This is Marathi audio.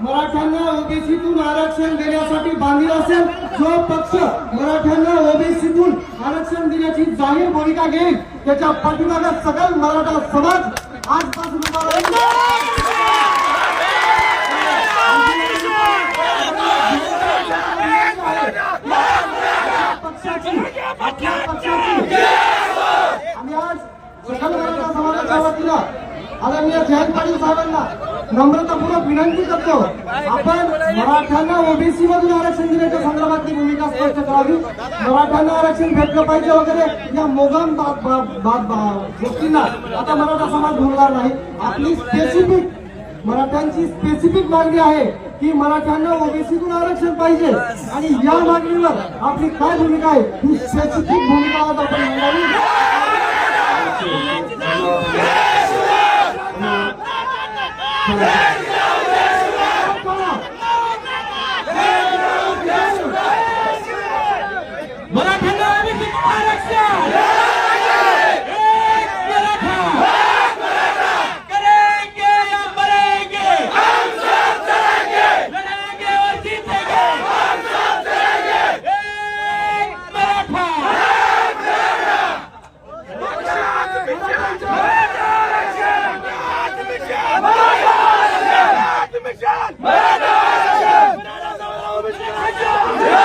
मराठ्यांना ओबीसीतून आरक्षण देण्यासाठी बांधील असेल जो पक्ष मराठ्यांना ओबीसीतून आरक्षण देण्याची जाहीर भूमिका घेईल त्याच्या पाठीमागे सकल मराठा समाज आजपासून उभा पक्षाची आणि आज सकल मराठा समाजाच्या वतीनं आदरणीय जयंत पाटील साहेबांना नम्रतापूर्वक विनंती करतो. आपण मराठ्यांना ओबीसी मधून आरक्षण देण्याच्या संदर्भातली भूमिका स्पष्ट करावी. मराठ्यांना आरक्षण भेटलं पाहिजे वगैरे या मोगम गोष्टींना आता मराठा समाज भरणार नाही. आपली स्पेसिफिक मराठ्यांची स्पेसिफिक मागणी आहे की मराठ्यांना ओबीसीतून आरक्षण पाहिजे. आणि या मागणीवर आपली काय भूमिका आहे? ही स्पेसिफिक भूमिका आज आपण Correct. मराठ्यांना